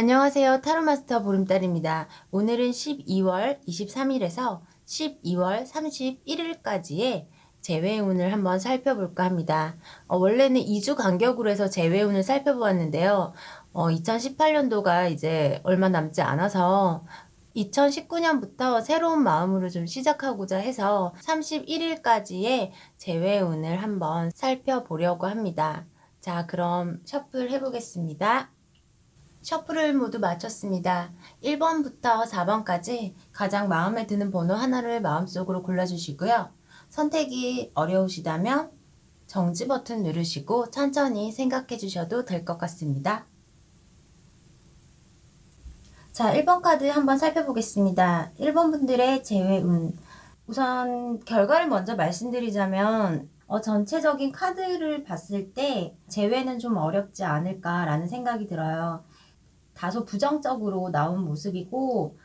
안녕하세요. 타로마스터 보름달입니다. 오늘은 12월 23일에서 12월 31일까지의 재회운을 한번 살펴볼까 합니다. 어, 원래는 2주 간격으로 해서 재회운을 살펴보았는데요. 어, 2018년도가 이제 얼마 남지 않아서 2019년부터 새로운 마음으로 좀 시작하고자 해서 31일까지의 재회운을 한번 살펴보려고 합니다. 자, 그럼 셔플 해보겠습니다. 셔플을 모두 마쳤습니다. 1번부터 4번까지 가장 마음에 드는 번호 하나를 마음속으로 골라주시고요. 선택이 어려우시다면 정지 버튼 누르시고 천천히 생각해 주셔도 될 것 같습니다. 자, 1번 카드 한번 살펴보겠습니다. 1번 분들의 재회운. 우선 결과를 먼저 말씀드리자면 어, 전체적인 카드를 봤을 때 재회는 좀 어렵지 않을까라는 생각이 들어요. 다소 부정적으로 나온 모습이고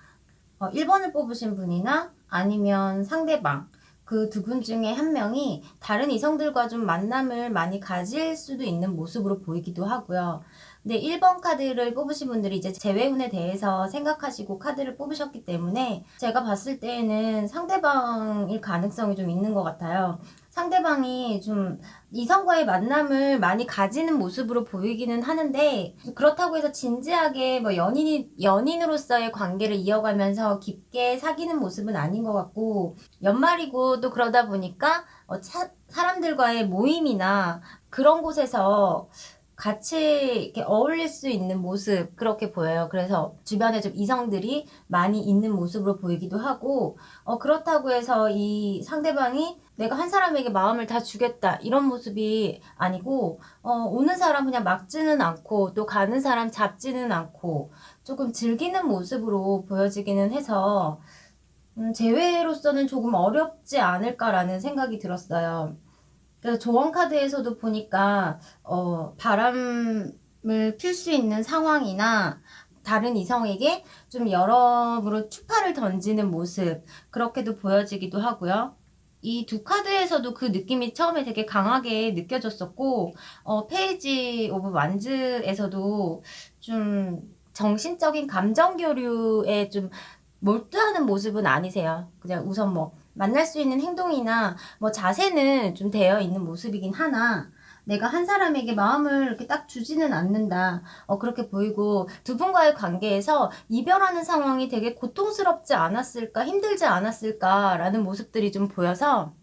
어, 1번을 뽑으신 분이나 아니면 상대방 그 두 분 중에 한 명이 다른 이성들과 좀 만남을 많이 가질 수도 있는 모습으로 보이기도 하고요. 근데 1번 카드를 뽑으신 분들이 이제 재회운에 대해서 생각하시고 카드를 뽑으셨기 때문에 제가 봤을 때에는 상대방일 가능성이 좀 있는 것 같아요. 상대방이 좀 이성과의 만남을 많이 가지는 모습으로 보이기는 하는데 그렇다고 해서 진지하게 뭐 연인이 연인으로서의 관계를 이어가면서 깊게 사귀는 모습은 아닌 것 같고 연말이고 또 그러다 보니까 어, 차, 사람들과의 모임이나 그런 곳에서 같이 이렇게 어울릴 수 있는 모습 그렇게 보여요. 그래서 주변에 좀 이성들이 많이 있는 모습으로 보이기도 하고 어, 그렇다고 해서 이 상대방이 내가 한 사람에게 마음을 다 주겠다 이런 모습이 아니고 어, 오는 사람 그냥 막지는 않고 또 가는 사람 잡지는 않고 조금 즐기는 모습으로 보여지기는 해서 음, 재회로서는 조금 어렵지 않을까라는 생각이 들었어요. 그래서 조언 카드에서도 보니까 어, 바람을 필 수 있는 상황이나 다른 이성에게 좀 여러모로 추파를 던지는 모습 그렇게도 보여지기도 하고요. 이 두 카드에서도 그 느낌이 처음에 되게 강하게 느껴졌었고 어, 페이지 오브 완즈에서도 좀 정신적인 감정 교류에 좀 몰두하는 모습은 아니세요. 그냥 우선 뭐 만날 수 있는 행동이나 뭐 자세는 좀 되어 있는 모습이긴 하나 내가 한 사람에게 마음을 이렇게 딱 주지는 않는다. 어, 그렇게 보이고 두 분과의 관계에서 이별하는 상황이 되게 고통스럽지 않았을까, 힘들지 않았을까라는 모습들이 좀 보여서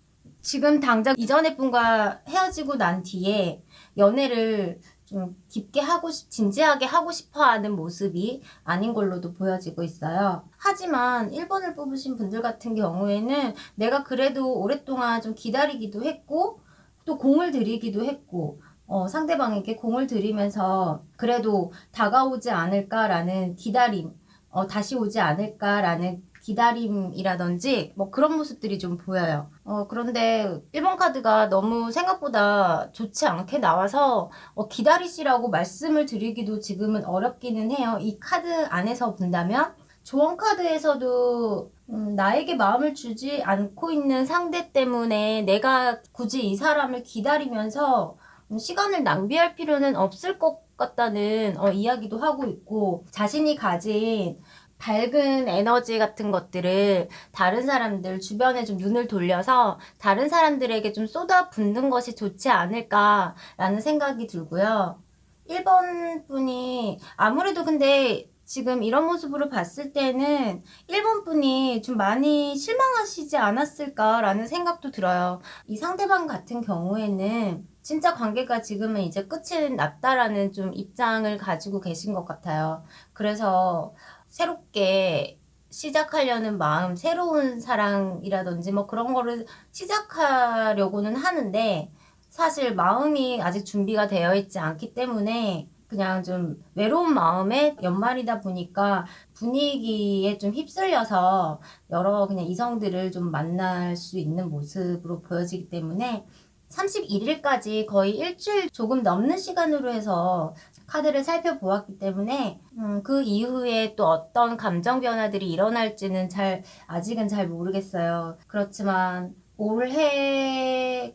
지금 당장 이전의 분과 헤어지고 난 뒤에 연애를 좀 깊게 하고 싶, 진지하게 하고 싶어 하는 모습이 아닌 걸로도 보여지고 있어요. 하지만 1번을 뽑으신 분들 같은 경우에는 내가 그래도 오랫동안 좀 기다리기도 했고, 또 공을 들이기도 했고, 어, 상대방에게 공을 들이면서 그래도 다가오지 않을까라는 기다림, 어, 다시 오지 않을까라는 기다림이라든지 뭐 그런 모습들이 좀 보여요. 어, 그런데 1번 카드가 너무 생각보다 좋지 않게 나와서 어, 기다리시라고 말씀을 드리기도 지금은 어렵기는 해요. 이 카드 안에서 본다면 조언 카드에서도 음, 나에게 마음을 주지 않고 있는 상대 때문에 내가 굳이 이 사람을 기다리면서 음, 시간을 낭비할 필요는 없을 것 같다는 어, 이야기도 하고 있고 자신이 가진 밝은 에너지 같은 것들을 다른 사람들 주변에 좀 눈을 돌려서 다른 사람들에게 좀 쏟아붓는 것이 좋지 않을까라는 생각이 들고요. 1번 분이 아무래도 근데 지금 이런 모습으로 봤을 때는 1번 분이 좀 많이 실망하시지 않았을까라는 생각도 들어요. 이 상대방 같은 경우에는 진짜 관계가 지금은 이제 끝이 났다라는 좀 입장을 가지고 계신 것 같아요. 그래서 새롭게 시작하려는 마음, 새로운 사랑이라든지 뭐 그런 거를 시작하려고는 하는데 사실 마음이 아직 준비가 되어 있지 않기 때문에 그냥 좀 외로운 마음에 연말이다 보니까 분위기에 좀 휩쓸려서 여러 그냥 이성들을 좀 만날 수 있는 모습으로 보여지기 때문에 31일까지 거의 일주일 조금 넘는 시간으로 해서 카드를 살펴보았기 때문에 음, 그 이후에 또 어떤 감정 변화들이 일어날지는 잘 아직은 잘 모르겠어요. 그렇지만 올해까지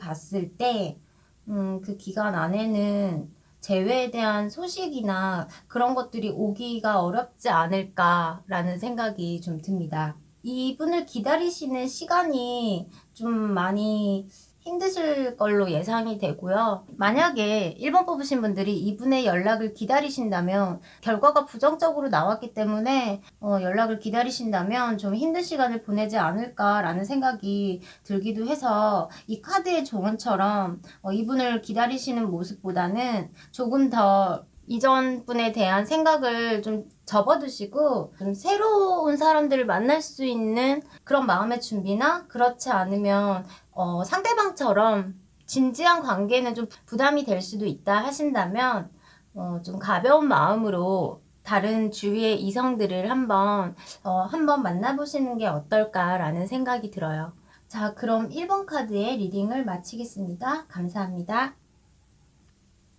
봤을 때 음, 그 기간 안에는 재회에 대한 소식이나 그런 것들이 오기가 어렵지 않을까라는 생각이 좀 듭니다. 이분을 기다리시는 시간이 좀 많이 힘드실 걸로 예상이 되고요. 만약에 1번 뽑으신 분들이 이분의 연락을 기다리신다면 결과가 부정적으로 나왔기 때문에 어, 연락을 기다리신다면 좀 힘든 시간을 보내지 않을까라는 생각이 들기도 해서 이 카드의 조언처럼 어, 이분을 기다리시는 모습보다는 조금 더 이전 분에 대한 생각을 좀 접어두시고 좀 새로운 사람들을 만날 수 있는 그런 마음의 준비나 그렇지 않으면 어, 상대방처럼 진지한 관계는 좀 부담이 될 수도 있다 하신다면 어, 좀 가벼운 마음으로 다른 주위의 이성들을 한번 어, 한번 만나보시는 게 어떨까라는 생각이 들어요. 자, 그럼 1번 카드의 리딩을 마치겠습니다. 감사합니다.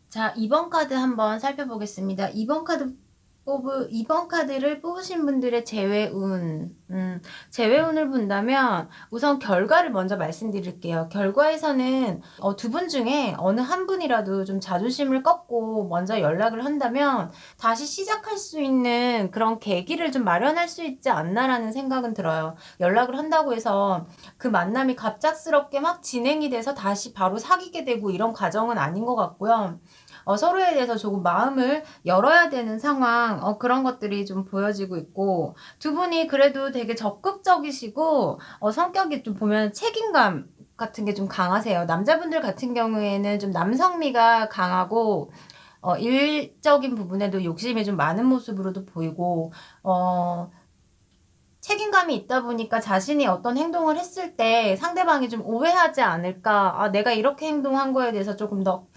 자, 2번 카드 한번 살펴보겠습니다. 2번 카드 뽑으, 2번 카드를 뽑으신 분들의 재회운. 음, 재회운을 본다면 우선 결과를 먼저 말씀드릴게요. 결과에서는 어, 두 분 중에 어느 한 분이라도 좀 자존심을 꺾고 먼저 연락을 한다면 다시 시작할 수 있는 그런 계기를 좀 마련할 수 있지 않나라는 생각은 들어요. 연락을 한다고 해서 그 만남이 갑작스럽게 막 진행이 돼서 다시 바로 사귀게 되고 이런 과정은 아닌 것 같고요. 어, 서로에 대해서 조금 마음을 열어야 되는 상황, 어, 그런 것들이 좀 보여지고 있고, 두 분이 그래도 되게 적극적이시고, 어, 성격이 좀 보면 책임감 같은 게 좀 강하세요. 남자분들 같은 경우에는 좀 남성미가 강하고, 어, 일적인 부분에도 욕심이 좀 많은 모습으로도 보이고, 어, 책임감이 있다 보니까 자신이 어떤 행동을 했을 때 상대방이 좀 오해하지 않을까. 아, 내가 이렇게 행동한 거에 대해서 조금 더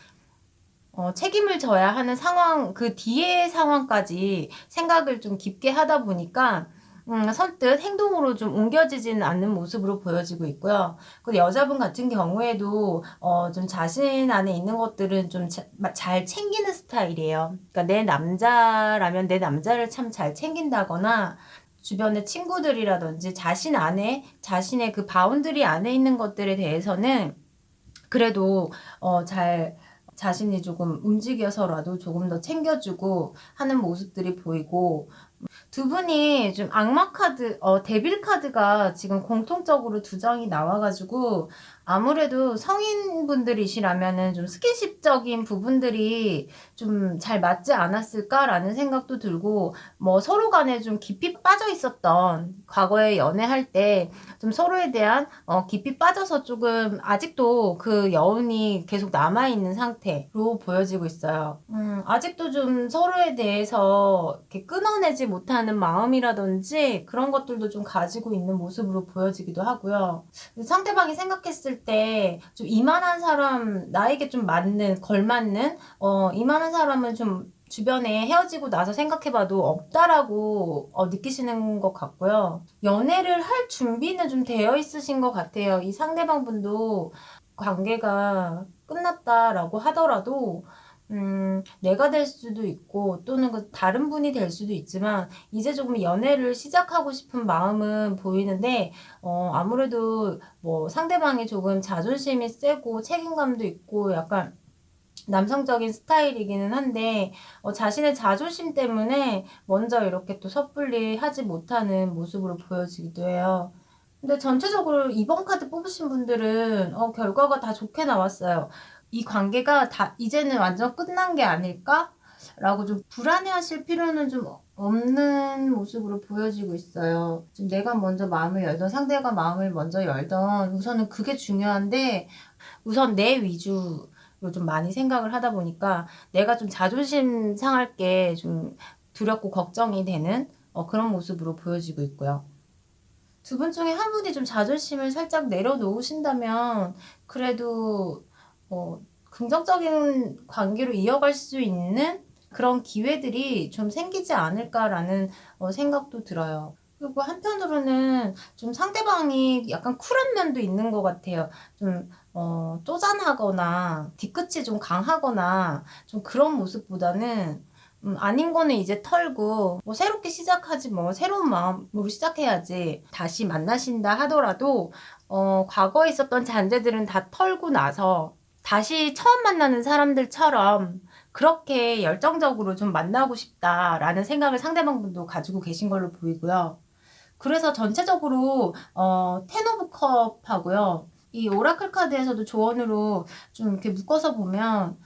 어, 책임을 져야 하는 상황, 그 뒤의 상황까지 생각을 좀 깊게 하다 보니까, 음, 선뜻 행동으로 좀 옮겨지지는 않는 모습으로 보여지고 있고요. 그 여자분 같은 경우에도, 어, 좀 자신 안에 있는 것들은 좀 잘 챙기는 스타일이에요. 그러니까 내 남자라면 내 남자를 참 잘 챙긴다거나, 주변의 친구들이라든지 자신 안에, 자신의 그 바운드리 안에 있는 것들에 대해서는 그래도, 어, 잘, 자신이 조금 움직여서라도 조금 더 챙겨주고 하는 모습들이 보이고. 두 분이 좀 악마 카드, 어, 데빌 카드가 지금 공통적으로 두 장이 나와가지고 아무래도 성인분들이시라면은 좀 스킨십적인 부분들이 좀 잘 맞지 않았을까라는 생각도 들고 뭐 서로 간에 좀 깊이 빠져 있었던 과거에 연애할 때 좀 서로에 대한 어, 깊이 빠져서 조금 아직도 그 여운이 계속 남아 있는 상태로 보여지고 있어요. 음, 아직도 좀 서로에 대해서 이렇게 끊어내지 못하는 마음이라든지 그런 것들도 좀 가지고 있는 모습으로 보여지기도 하고요. 상대방이 생각했을 때 좀 이만한 사람, 나에게 좀 맞는, 걸맞는, 어, 이만한 사람은 좀 주변에 헤어지고 나서 생각해봐도 없다라고 어, 느끼시는 것 같고요. 연애를 할 준비는 좀 되어 있으신 것 같아요. 이 상대방 분도 관계가 끝났다라고 하더라도 음, 내가 될 수도 있고 또는 그 다른 분이 될 수도 있지만 이제 조금 연애를 시작하고 싶은 마음은 보이는데 어, 아무래도 뭐 상대방이 조금 자존심이 세고 책임감도 있고 약간 남성적인 스타일이기는 한데 어, 자신의 자존심 때문에 먼저 이렇게 또 섣불리 하지 못하는 모습으로 보여지기도 해요. 근데 전체적으로 이번 카드 뽑으신 분들은 어, 결과가 다 좋게 나왔어요. 이 관계가 다 이제는 완전 끝난 게 아닐까? 라고 좀 불안해하실 필요는 좀 없는 모습으로 보여지고 있어요. 좀 내가 먼저 마음을 열던 상대가 마음을 먼저 열던 우선은 그게 중요한데 우선 내 위주 좀 많이 생각을 하다 보니까 내가 좀 자존심 상할 게 좀 두렵고 걱정이 되는 어, 그런 모습으로 보여지고 있고요. 두 분 중에 한 분이 좀 자존심을 살짝 내려놓으신다면 그래도 어, 긍정적인 관계로 이어갈 수 있는 그런 기회들이 좀 생기지 않을까라는 어, 생각도 들어요. 그리고 한편으로는 좀 상대방이 약간 쿨한 면도 있는 것 같아요. 좀 어, 쪼잔하거나 뒤끝이 좀 강하거나 좀 그런 모습보다는 음, 아닌 거는 이제 털고 뭐 새롭게 시작하지 뭐 새로운 마음으로 시작해야지 다시 만나신다 하더라도 어, 과거에 있었던 잔재들은 다 털고 나서 다시 처음 만나는 사람들처럼 그렇게 열정적으로 좀 만나고 싶다라는 생각을 상대방분도 가지고 계신 걸로 보이고요. 그래서 전체적으로 어, 텐 오브 컵하고요. 이 오라클 카드에서도 조언으로 좀 이렇게 묶어서 보면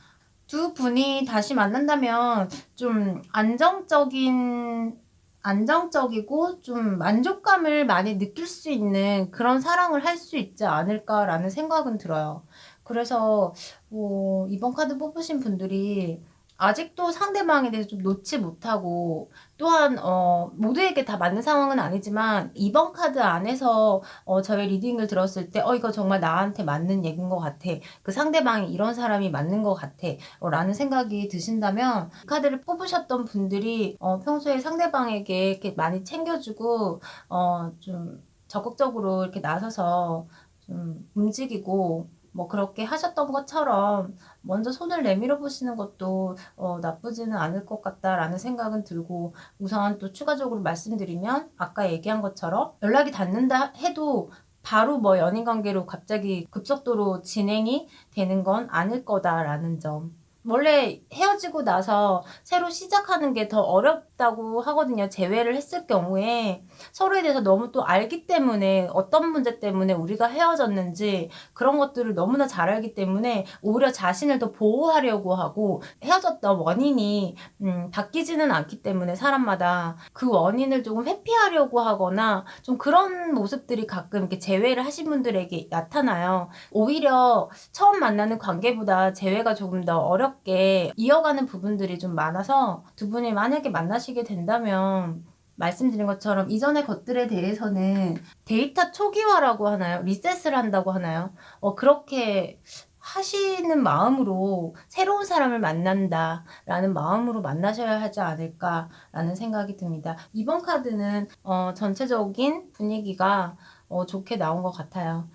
두 분이 다시 만난다면 좀 안정적인 안정적이고 좀 만족감을 많이 느낄 수 있는 그런 사랑을 할 수 있지 않을까라는 생각은 들어요. 그래서 뭐 이번 카드 뽑으신 분들이 아직도 상대방에 대해서 좀 놓지 못하고 또한 어, 모두에게 다 맞는 상황은 아니지만 이번 카드 안에서 어, 저의 리딩을 들었을 때 어, 이거 정말 나한테 맞는 얘기인 것 같아. 그 상대방이 이런 사람이 맞는 것 같아. 어, 라는 생각이 드신다면 이 카드를 뽑으셨던 분들이 어, 평소에 상대방에게 이렇게 많이 챙겨주고 어, 좀 적극적으로 이렇게 나서서 좀 움직이고 뭐 그렇게 하셨던 것처럼 먼저 손을 내밀어 보시는 것도 어, 나쁘지는 않을 것 같다라는 생각은 들고 우선 또 추가적으로 말씀드리면 아까 얘기한 것처럼 연락이 닿는다 해도 바로 뭐 연인 관계로 갑자기 급속도로 진행이 되는 건 아닐 거다라는 점. 원래 헤어지고 나서 새로 시작하는 게 더 어렵 다고 하거든요. 재회를 했을 경우에 서로에 대해서 너무 또 알기 때문에 어떤 문제 때문에 우리가 헤어졌는지 그런 것들을 너무나 잘 알기 때문에 오히려 자신을 더 보호하려고 하고 헤어졌던 원인이 음, 바뀌지는 않기 때문에 사람마다 그 원인을 조금 회피하려고 하거나 좀 그런 모습들이 가끔 이렇게 재회를 하신 분들에게 나타나요. 오히려 처음 만나는 관계보다 재회가 조금 더 어렵게 이어가는 부분들이 좀 많아서 두 분이 만약에 만나 시게 된다면 말씀드린 것처럼 이전의 것들에 대해서는 데이터 초기화라고 하나요? 리셋을 한다고 하나요? 어, 그렇게 하시는 마음으로 새로운 사람을 만난다라는 마음으로 만나셔야 하지 않을까라는 생각이 듭니다. 이번 카드는 어, 전체적인 분위기가 어, 좋게 나온 것 같아요.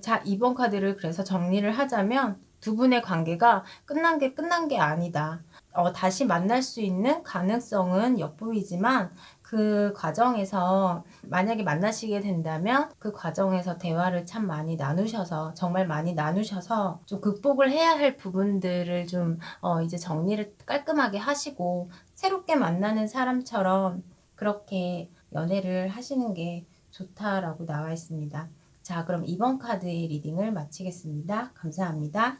자, 이번 카드를 그래서 정리를 하자면 두 분의 관계가 끝난 게 끝난 게 아니다. 어, 다시 만날 수 있는 가능성은 엿보이지만 그 과정에서 만약에 만나시게 된다면 그 과정에서 대화를 참 많이 나누셔서 정말 많이 나누셔서 좀 극복을 해야 할 부분들을 좀 어, 이제 정리를 깔끔하게 하시고 새롭게 만나는 사람처럼 그렇게 연애를 하시는 게 좋다라고 나와 있습니다. 자, 그럼 이번 카드의 리딩을 마치겠습니다. 감사합니다.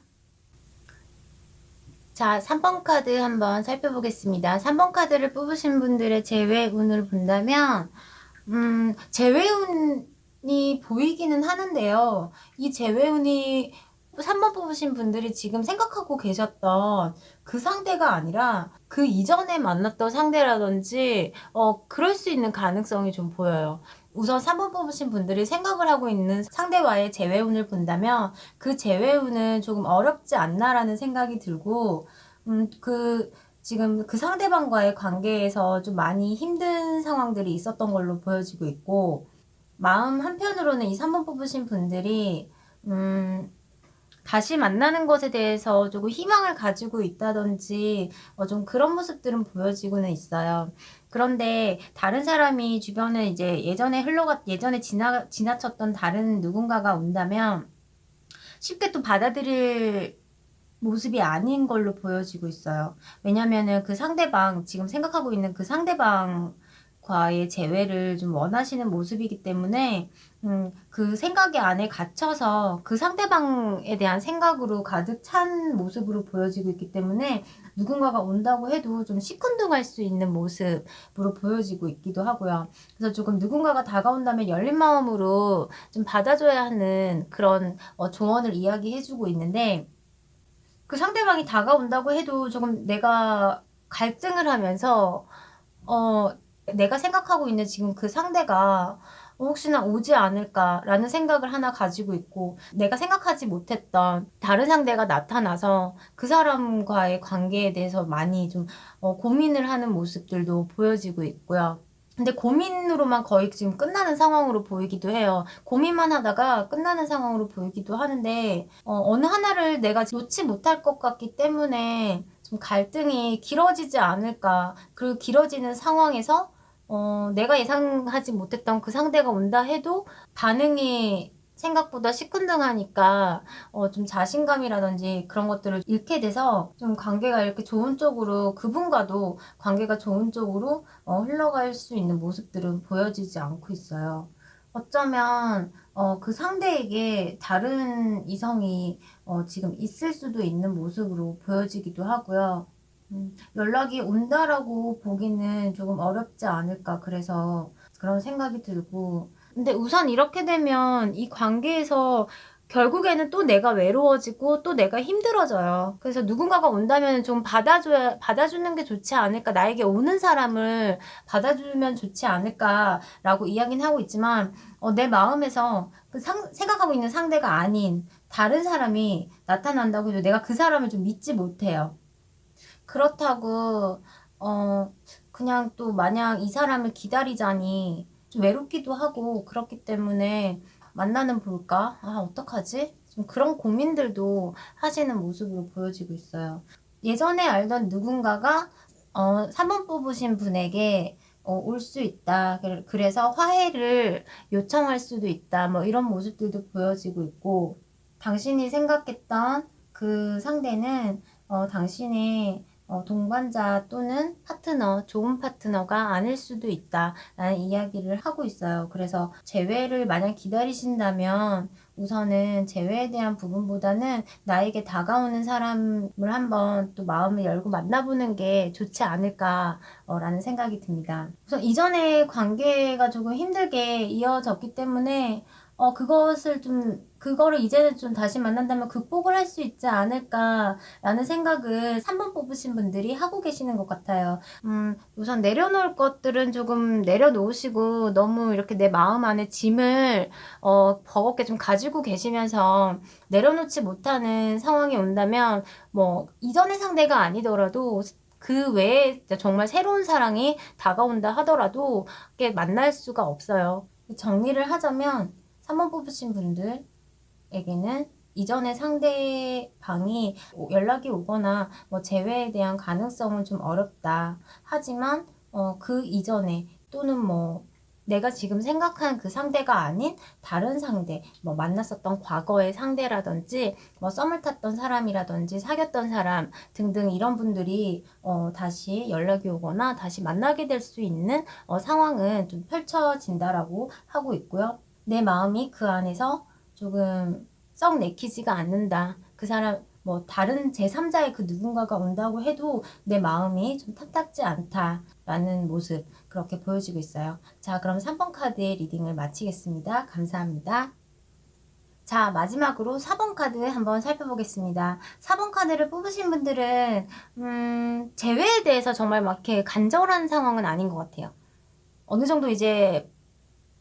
자, 3번 카드 한번 살펴보겠습니다. 3번 카드를 뽑으신 분들의 재회운을 본다면, 음, 재회운이 보이기는 하는데요. 이 재회운이 3번 뽑으신 분들이 지금 생각하고 계셨던 그 상대가 아니라 그 이전에 만났던 상대라든지, 어, 그럴 수 있는 가능성이 좀 보여요. 우선 3번 뽑으신 분들이 생각을 하고 있는 상대와의 재회운을 본다면 그 재회운은 조금 어렵지 않나라는 생각이 들고 음, 그 지금 그 상대방과의 관계에서 좀 많이 힘든 상황들이 있었던 걸로 보여지고 있고 마음 한편으로는 이 3번 뽑으신 분들이 음, 다시 만나는 것에 대해서 조금 희망을 가지고 있다든지 어, 좀 그런 모습들은 보여지고는 있어요. 그런데 다른 사람이 주변에 이제 예전에 흘러갔 예전에 지나 지나쳤던 다른 누군가가 온다면 쉽게 또 받아들일 모습이 아닌 걸로 보여지고 있어요. 왜냐면은 그 상대방 지금 생각하고 있는 그 상대방 과의 재회를 좀 원하시는 모습이기 때문에 음, 그 생각의 안에 갇혀서 그 상대방에 대한 생각으로 가득 찬 모습으로 보여지고 있기 때문에 누군가가 온다고 해도 좀 시큰둥할 수 있는 모습으로 보여지고 있기도 하고요. 그래서 조금 누군가가 다가온다면 열린 마음으로 좀 받아줘야 하는 그런 어, 조언을 이야기해주고 있는데 그 상대방이 다가온다고 해도 조금 내가 갈등을 하면서 어, 내가 생각하고 있는 지금 그 상대가 혹시나 오지 않을까라는 생각을 하나 가지고 있고 내가 생각하지 못했던 다른 상대가 나타나서 그 사람과의 관계에 대해서 많이 좀 어, 고민을 하는 모습들도 보여지고 있고요. 근데 고민으로만 거의 지금 끝나는 상황으로 보이기도 해요. 고민만 하다가 끝나는 상황으로 보이기도 하는데 어, 느 하나를 내가 놓지 못할 것 같기 때문에 좀 갈등이 길어지지 않을까. 그리고 길어지는 상황에서 어, 내가 예상하지 못했던 그 상대가 온다 해도 반응이 생각보다 시큰둥하니까 어, 좀 자신감이라든지 그런 것들을 잃게 돼서 좀 관계가 이렇게 좋은 쪽으로 그분과도 관계가 좋은 쪽으로 어, 흘러갈 수 있는 모습들은 보여지지 않고 있어요. 어쩌면 어, 그 상대에게 다른 이성이 어, 지금 있을 수도 있는 모습으로 보여지기도 하고요. 음, 연락이 온다라고 보기는 조금 어렵지 않을까 그래서 그런 생각이 들고 근데 우선 이렇게 되면 이 관계에서 결국에는 또 내가 외로워지고 또 내가 힘들어져요. 그래서 누군가가 온다면 좀 받아줘야, 받아주는 게 좋지 않을까. 나에게 오는 사람을 받아주면 좋지 않을까라고 이야기는 하고 있지만, 어, 내 마음에서 그 상, 생각하고 있는 상대가 아닌 다른 사람이 나타난다고 해도 내가 그 사람을 좀 믿지 못해요. 그렇다고, 어, 그냥 또 마냥 이 사람을 기다리자니 좀 외롭기도 하고 그렇기 때문에 만나는 볼까? 아, 어떡하지? 좀 그런 고민들도 하시는 모습으로 보여지고 있어요. 예전에 알던 누군가가 어, 3번 뽑으신 분에게 어, 올 수 있다. 그래- 그래서 화해를 요청할 수도 있다. 뭐 이런 모습들도 보여지고 있고, 당신이 생각했던 그 상대는 어, 당신의 어, 동반자 또는 파트너, 좋은 파트너가 아닐 수도 있다 라는 이야기를 하고 있어요. 그래서 재회를 만약 기다리신다면 우선은 재회에 대한 부분보다는 나에게 다가오는 사람을 한번 또 마음을 열고 만나보는 게 좋지 않을까라는 생각이 듭니다. 우선 이전의 관계가 조금 힘들게 이어졌기 때문에 어, 그것을 좀, 그거를 이제는 좀 다시 만난다면 극복을 할 수 있지 않을까라는 생각을 3번 뽑으신 분들이 하고 계시는 것 같아요. 음, 우선 내려놓을 것들은 조금 내려놓으시고 너무 이렇게 내 마음 안에 짐을 어, 버겁게 좀 가지고 계시면서 내려놓지 못하는 상황이 온다면 뭐 이전의 상대가 아니더라도 그 외에 정말 새로운 사랑이 다가온다 하더라도 만날 수가 없어요. 정리를 하자면 3번 뽑으신 분들에게는 이전의 상대방이 연락이 오거나 뭐 재회에 대한 가능성은 좀 어렵다. 하지만 어, 그 이전에 또는 뭐 내가 지금 생각한 그 상대가 아닌 다른 상대, 뭐 만났었던 과거의 상대라든지 뭐 썸을 탔던 사람이라든지 사귀었던 사람 등등 이런 분들이 어, 다시 연락이 오거나 다시 만나게 될 수 있는 어, 상황은 좀 펼쳐진다라고 하고 있고요. 내 마음이 그 안에서 조금 썩 내키지가 않는다. 그 사람, 뭐, 다른 제3자의 그 누군가가 온다고 해도 내 마음이 좀 탐탁지 않다라는 모습, 그렇게 보여지고 있어요. 자, 그럼 3번 카드의 리딩을 마치겠습니다. 감사합니다. 자, 마지막으로 4번 카드 한번 살펴보겠습니다. 4번 카드를 뽑으신 분들은, 음, 재회에 대해서 정말 막 이렇게 간절한 상황은 아닌 것 같아요. 어느 정도 이제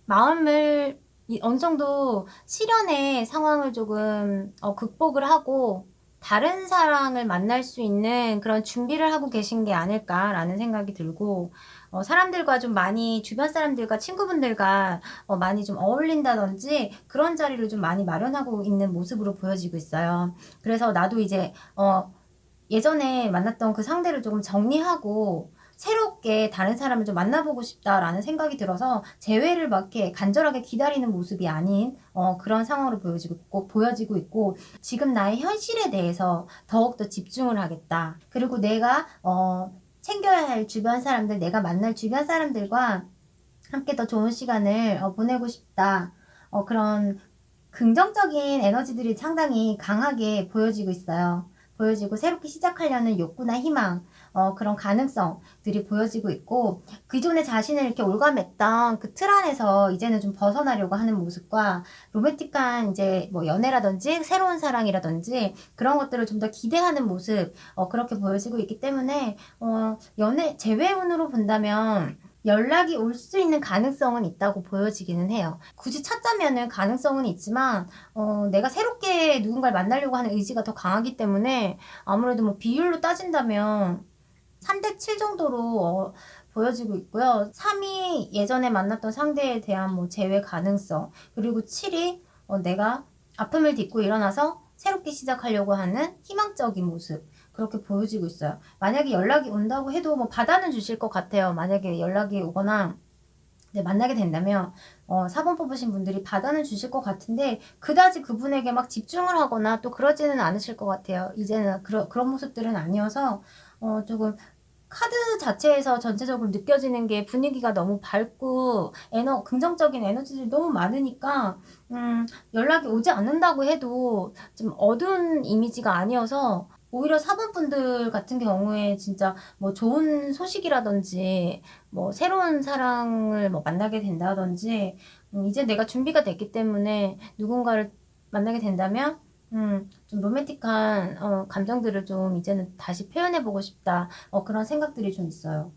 마음을 이- 어느 정도 실연의 상황을 조금 어, 극복을 하고 다른 사랑을 만날 수 있는 그런 준비를 하고 계신 게 아닐까라는 생각이 들고 어, 사람들과 좀 많이 주변 사람들과 친구분들과 어, 많이 좀 어울린다든지 그런 자리를 좀 많이 마련하고 있는 모습으로 보여지고 있어요. 그래서 나도 이제 어, 예전에 만났던 그 상대를 조금 정리하고 새롭게 다른 사람을 좀 만나보고 싶다라는 생각이 들어서 재회를 막 이렇게 간절하게 기다리는 모습이 아닌 어, 그런 상황으로 보여지고 있고, 보여지고 있고 지금 나의 현실에 대해서 더욱더 집중을 하겠다. 그리고 내가 어, 챙겨야 할 주변 사람들, 내가 만날 주변 사람들과 함께 더 좋은 시간을 어, 보내고 싶다. 어, 그런 긍정적인 에너지들이 상당히 강하게 보여지고 있어요. 보여지고 새롭게 시작하려는 욕구나 희망, 어, 그런 가능성들이 보여지고 있고, 기존에 자신을 이렇게 올가맸던 그 틀 안에서 이제는 좀 벗어나려고 하는 모습과, 로맨틱한 이제 뭐 연애라든지, 새로운 사랑이라든지, 그런 것들을 좀 더 기대하는 모습, 어, 그렇게 보여지고 있기 때문에, 어, 연애, 재회운으로 본다면, 연락이 올 수 있는 가능성은 있다고 보여지기는 해요. 굳이 찾자면은 가능성은 있지만, 어, 내가 새롭게 누군가를 만나려고 하는 의지가 더 강하기 때문에, 아무래도 뭐 비율로 따진다면, 3대 7 정도로 어, 보여지고 있고요. 3이 예전에 만났던 상대에 대한 뭐 재회 가능성, 그리고 7이 어, 내가 아픔을 딛고 일어나서 새롭게 시작하려고 하는 희망적인 모습. 그렇게 보여지고 있어요. 만약에 연락이 온다고 해도 뭐 받아는 주실 것 같아요. 만약에 연락이 오거나 네, 만나게 된다면 어, 4번 뽑으신 분들이 받아는 주실 것 같은데 그다지 그분에게 막 집중을 하거나 또 그러지는 않으실 것 같아요. 이제는 그러, 그런 모습들은 아니어서 어, 조금 카드 자체에서 전체적으로 느껴지는 게 분위기가 너무 밝고 에너 긍정적인 에너지들이 너무 많으니까 음, 연락이 오지 않는다고 해도 좀 어두운 이미지가 아니어서 오히려 4번 분들 같은 경우에 진짜 뭐 좋은 소식이라든지 뭐 새로운 사랑을 뭐 만나게 된다든지 음, 이제 내가 준비가 됐기 때문에 누군가를 만나게 된다면 음, 좀 로맨틱한 어, 감정들을 좀 이제는 다시 표현해보고 싶다 어, 그런 생각들이 좀 있어요.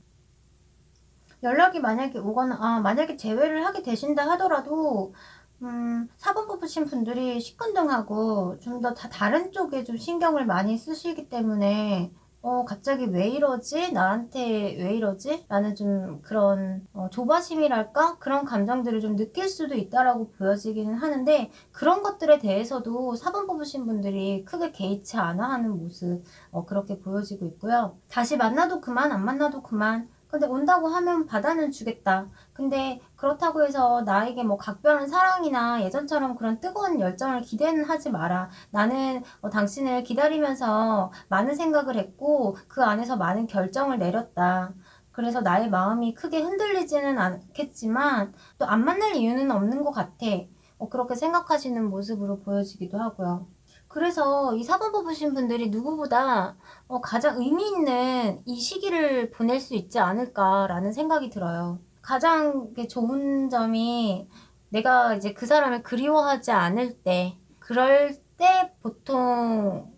연락이 만약에 오거나 아, 만약에 재회를 하게 되신다 하더라도 음, 4번 뽑으신 분들이 시큰둥하고 좀 더 다른 쪽에 좀 신경을 많이 쓰시기 때문에 어, 갑자기 왜 이러지? 나한테 왜 이러지? 라는 좀 그런 어, 조바심이랄까? 그런 감정들을 좀 느낄 수도 있다라고 보여지기는 하는데 그런 것들에 대해서도 4번 뽑으신 분들이 크게 개의치 않아 하는 모습 어, 그렇게 보여지고 있고요. 다시 만나도 그만, 안 만나도 그만. 근데 온다고 하면 받아는 주겠다. 근데 그렇다고 해서 나에게 뭐 각별한 사랑이나 예전처럼 그런 뜨거운 열정을 기대는 하지 마라. 나는 어, 당신을 기다리면서 많은 생각을 했고 그 안에서 많은 결정을 내렸다. 그래서 나의 마음이 크게 흔들리지는 않겠지만 또 안 만날 이유는 없는 것 같아. 어, 그렇게 생각하시는 모습으로 보여지기도 하고요. 그래서 이 4번 뽑으신 분들이 누구보다 어, 가장 의미 있는 이 시기를 보낼 수 있지 않을까라는 생각이 들어요. 가장 좋은 점이 내가 이제 그 사람을 그리워하지 않을 때, 그럴 때 보통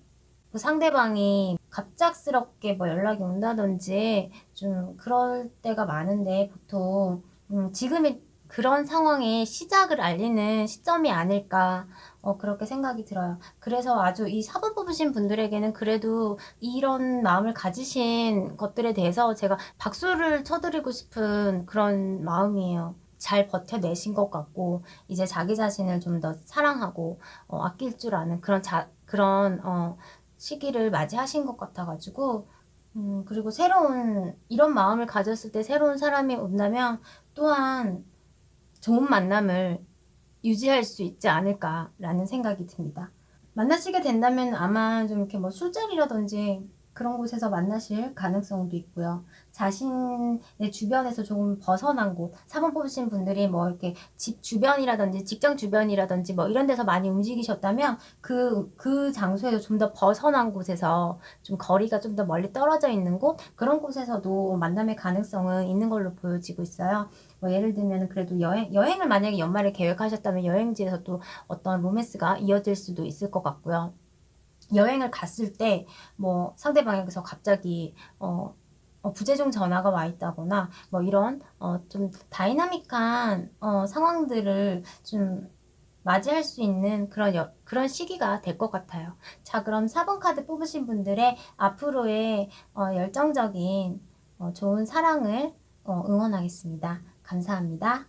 그 상대방이 갑작스럽게 뭐 연락이 온다든지 좀 그럴 때가 많은데 보통 음, 지금이 그런 상황의 시작을 알리는 시점이 아닐까 어, 그렇게 생각이 들어요. 그래서 아주 이 4번 뽑으신 분들에게는 그래도 이런 마음을 가지신 것들에 대해서 제가 박수를 쳐드리고 싶은 그런 마음이에요. 잘 버텨내신 것 같고 이제 자기 자신을 좀 더 사랑하고 어, 아낄 줄 아는 그런 자 그런 어, 시기를 맞이하신 것 같아가지고 음, 그리고 새로운 이런 마음을 가졌을 때 새로운 사람이 온다면 또한 좋은 만남을 유지할 수 있지 않을까라는 생각이 듭니다. 만나시게 된다면 아마 좀 이렇게 뭐 술자리라든지 그런 곳에서 만나실 가능성도 있고요. 자신의 주변에서 조금 벗어난 곳, 4번 뽑으신 분들이 뭐 이렇게 집 주변이라든지 직장 주변이라든지 뭐 이런 데서 많이 움직이셨다면 그, 그 장소에서 좀 더 벗어난 곳에서 좀 거리가 좀 더 멀리 떨어져 있는 곳, 그런 곳에서도 만남의 가능성은 있는 걸로 보여지고 있어요. 뭐 예를 들면 그래도 여행, 여행을 만약에 연말에 계획하셨다면 여행지에서 또 어떤 로맨스가 이어질 수도 있을 것 같고요. 여행을 갔을 때 뭐 상대방에게서 갑자기 어, 어, 부재중 전화가 와 있다거나 뭐 이런 어, 좀 다이나믹한 어, 상황들을 좀 맞이할 수 있는 그런 여, 그런 시기가 될 것 같아요. 자, 그럼 4번 카드 뽑으신 분들의 앞으로의 어, 열정적인 어, 좋은 사랑을 어, 응원하겠습니다. 감사합니다.